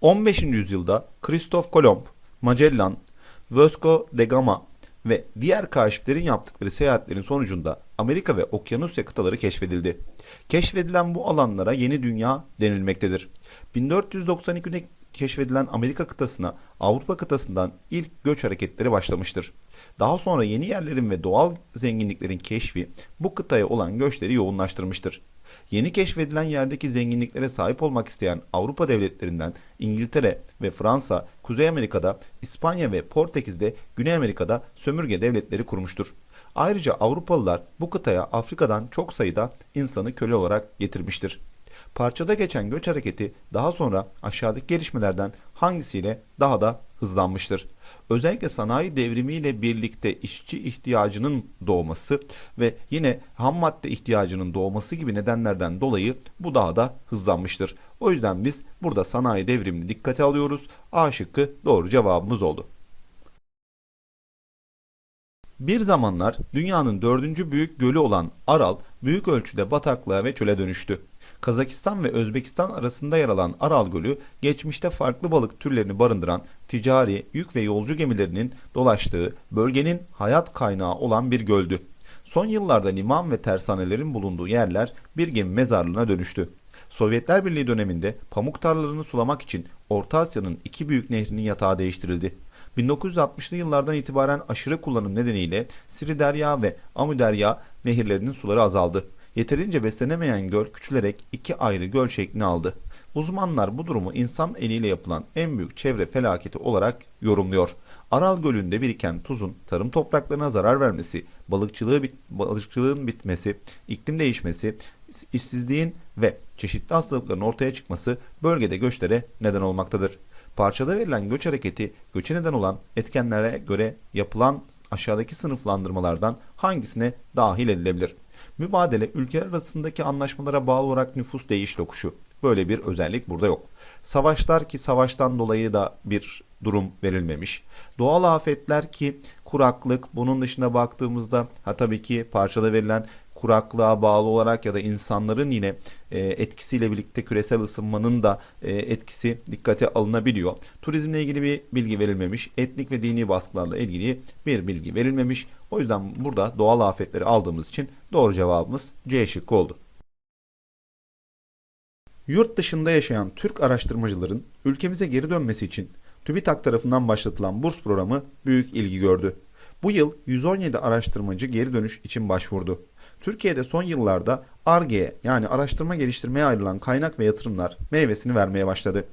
15. yüzyılda Kristof Kolomb, Magellan, Vasco da Gama ve diğer kaşiflerin yaptıkları seyahatlerin sonucunda Amerika ve Okyanusya kıtaları keşfedildi. Keşfedilen bu alanlara Yeni Dünya denilmektedir. 1492'de keşfedilen Amerika kıtasına Avrupa kıtasından ilk göç hareketleri başlamıştır. Daha sonra yeni yerlerin ve doğal zenginliklerin keşfi bu kıtaya olan göçleri yoğunlaştırmıştır. Yeni keşfedilen yerdeki zenginliklere sahip olmak isteyen Avrupa devletlerinden İngiltere ve Fransa, Kuzey Amerika'da, İspanya ve Portekiz'de Güney Amerika'da sömürge devletleri kurmuştur. Ayrıca Avrupalılar bu kıtaya Afrika'dan çok sayıda insanı köle olarak getirmiştir. Parçada geçen göç hareketi daha sonra aşağıdaki gelişmelerden hangisiyle daha da hızlanmıştır? Özellikle sanayi devrimiyle birlikte işçi ihtiyacının doğması ve yine ham madde ihtiyacının doğması gibi nedenlerden dolayı bu daha da hızlanmıştır. O yüzden biz burada sanayi devrimini dikkate alıyoruz. A şıkkı doğru cevabımız oldu. Bir zamanlar dünyanın dördüncü büyük gölü olan Aral büyük ölçüde bataklığa ve çöle dönüştü. Kazakistan ve Özbekistan arasında yer alan Aral Gölü geçmişte farklı balık türlerini barındıran ticari yük ve yolcu gemilerinin dolaştığı bölgenin hayat kaynağı olan bir göldü. Son yıllarda liman ve tersanelerin bulunduğu yerler bir gemi mezarlığına dönüştü. Sovyetler Birliği döneminde pamuk tarlalarını sulamak için Orta Asya'nın iki büyük nehrinin yatağı değiştirildi. 1960'lı yıllardan itibaren aşırı kullanım nedeniyle Siriderya ve Amuderya nehirlerinin suları azaldı. Yeterince beslenemeyen göl küçülerek iki ayrı göl şeklini aldı. Uzmanlar bu durumu insan eliyle yapılan en büyük çevre felaketi olarak yorumluyor. Aral Gölü'nde biriken tuzun tarım topraklarına zarar vermesi, balıkçılığı bit- balıkçılığın bitmesi, iklim değişmesi, işsizliğin ve çeşitli hastalıkların ortaya çıkması bölgede göçlere neden olmaktadır. Parçada verilen göç hareketi göçe neden olan etkenlere göre yapılan aşağıdaki sınıflandırmalardan hangisine dahil edilebilir? Mübadele ülkeler arasındaki anlaşmalara bağlı olarak nüfus değiş tokuşu. Böyle bir özellik burada yok. Savaşlar ki savaştan dolayı da bir durum verilmemiş. Doğal afetler ki kuraklık bunun dışına baktığımızda ha tabii ki parçada verilen kuraklığa bağlı olarak ya da insanların yine e, etkisiyle birlikte küresel ısınmanın da e, etkisi dikkate alınabiliyor. Turizmle ilgili bir bilgi verilmemiş. Etnik ve dini baskılarla ilgili bir bilgi verilmemiş. O yüzden burada doğal afetleri aldığımız için doğru cevabımız C şıkkı oldu. Yurt dışında yaşayan Türk araştırmacıların ülkemize geri dönmesi için TÜBİTAK tarafından başlatılan burs programı büyük ilgi gördü. Bu yıl 117 araştırmacı geri dönüş için başvurdu. Türkiye'de son yıllarda ARGE'ye yani araştırma geliştirmeye ayrılan kaynak ve yatırımlar meyvesini vermeye başladı.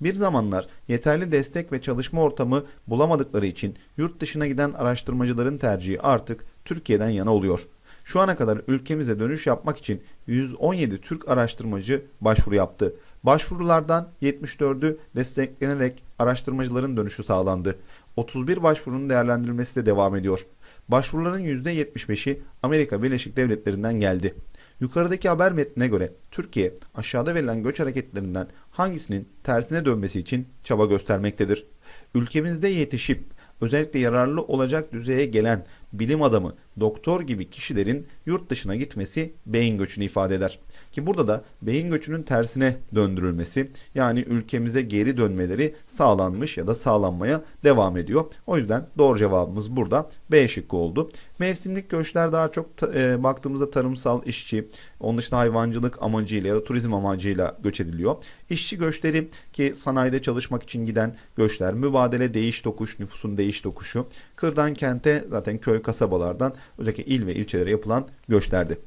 Bir zamanlar yeterli destek ve çalışma ortamı bulamadıkları için yurt dışına giden araştırmacıların tercihi artık Türkiye'den yana oluyor. Şu ana kadar ülkemize dönüş yapmak için 117 Türk araştırmacı başvuru yaptı. Başvurulardan 74'ü desteklenerek araştırmacıların dönüşü sağlandı. 31 başvurunun değerlendirilmesi de devam ediyor. Başvuruların %75'i Amerika Birleşik Devletleri'nden geldi. Yukarıdaki haber metnine göre Türkiye aşağıda verilen göç hareketlerinden hangisinin tersine dönmesi için çaba göstermektedir. Ülkemizde yetişip özellikle yararlı olacak düzeye gelen bilim adamı, doktor gibi kişilerin yurt dışına gitmesi beyin göçünü ifade eder. Ki burada da beyin göçünün tersine döndürülmesi yani ülkemize geri dönmeleri sağlanmış ya da sağlanmaya devam ediyor. O yüzden doğru cevabımız burada B şıkkı oldu. Mevsimlik göçler daha çok e, baktığımızda tarımsal işçi, onun dışında hayvancılık amacıyla ya da turizm amacıyla göç ediliyor. İşçi göçleri ki sanayide çalışmak için giden göçler, mübadele değiş tokuş, nüfusun değiş tokuşu, kırdan kente zaten köy kasabalardan özellikle il ve ilçelere yapılan göçlerdi.